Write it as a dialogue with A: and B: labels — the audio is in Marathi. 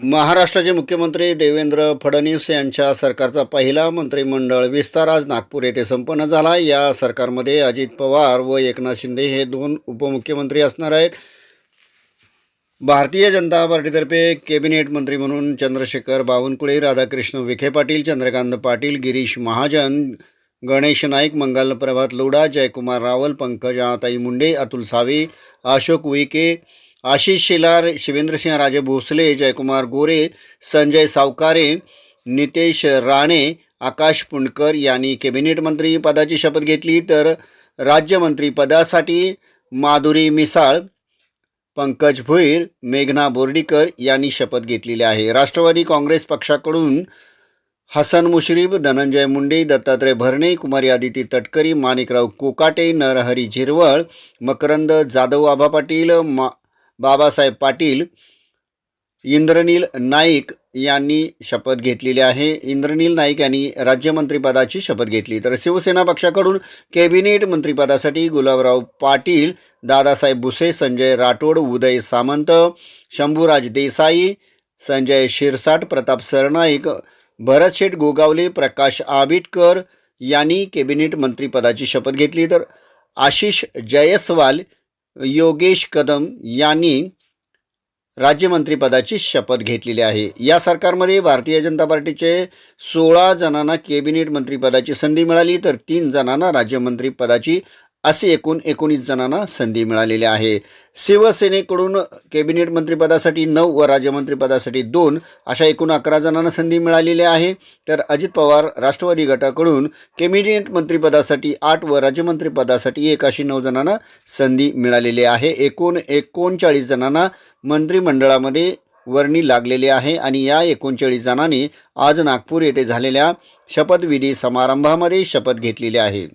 A: महाराष्ट्राचे मुख्यमंत्री देवेंद्र फडणवीस यांच्या सरकारचा पहिला मंत्रिमंडळ विस्तार आज नागपूर येथे संपन्न झाला. या सरकारमध्ये अजित पवार व एकनाथ शिंदे हे दोन उपमुख्यमंत्री असणार आहेत. भारतीय जनता पार्टीतर्फे कॅबिनेट मंत्री म्हणून चंद्रशेखर बावनकुळे राधाकृष्ण विखे पाटील चंद्रकांत पाटील गिरीश महाजन गणेश नाईक मंगल प्रभात लोडा जयकुमार रावल पंकजाताई मुंडे अतुल सावे अशोक उईके आशिष शेलार शिवेंद्रसिंह राजे भोसले जयकुमार गोरे संजय सावकारे नितेश राणे आकाश पुंडकर यांनी कॅबिनेट मंत्री पदाची शपथ घेतली. तर राज्यमंत्री पदासाठी माधुरी मिसाळ पंकज भुईर मेघना बोर्डीकर यांनी शपथ घेतलेली आहे. राष्ट्रवादी काँग्रेस पक्षाकडून हसन मुश्रीफ धनंजय मुंडे दत्तात्रय भरणे कुमारी आदिती तटकरी माणिकराव कोकाटे नरहरी झिरवळ मकरंद जाधव आबा पाटील मा बाबासाहेब पाटील इंद्रनील नाईक यांनी शपथ घेतलेली आहे. इंद्रनील नाईक यांनी राज्यमंत्रीपदाची शपथ घेतली. तर शिवसेना पक्षाकडून कॅबिनेट मंत्रीपदासाठी गुलाबराव पाटील दादासाहेब भुसे संजय राठोड उदय सामंत शंभूराज देसाई संजय शिरसाट प्रताप सरनाईक भरत शेठ गोगावले प्रकाश आबिटकर यांनी कॅबिनेट मंत्रीपदाची शपथ घेतली. तर आशिष जयस्वाल योगेश कदम यांनी राज्यमंत्रीपदाची शपथ घेतलेली आहे. या सरकारमध्ये भारतीय जनता पार्टीचे सोळा जणांना कॅबिनेट मंत्रीपदाची संधी मिळाली तर तीन जणांना राज्यमंत्रीपदाची असे एकूण एकोणीस जणांना संधी मिळालेली आहे. शिवसेनेकडून कॅबिनेट मंत्रिपदासाठी नऊ व राज्यमंत्रीपदासाठी दोन अशा एकूण अकरा जणांना संधी मिळालेली आहे. तर अजित पवार राष्ट्रवादी गटाकडून कॅबिनेट मंत्रिपदासाठी आठ व राज्यमंत्रीपदासाठी एक अशी नऊ जणांना संधी मिळालेली आहे. एकूण एकोणचाळीस जणांना मंत्रिमंडळामध्ये वर्णी लागलेली आहे आणि या एकोणचाळीस जणांनी आज नागपूर येथे झालेल्या शपथविधी समारंभामध्ये शपथ घेतलेली आहे.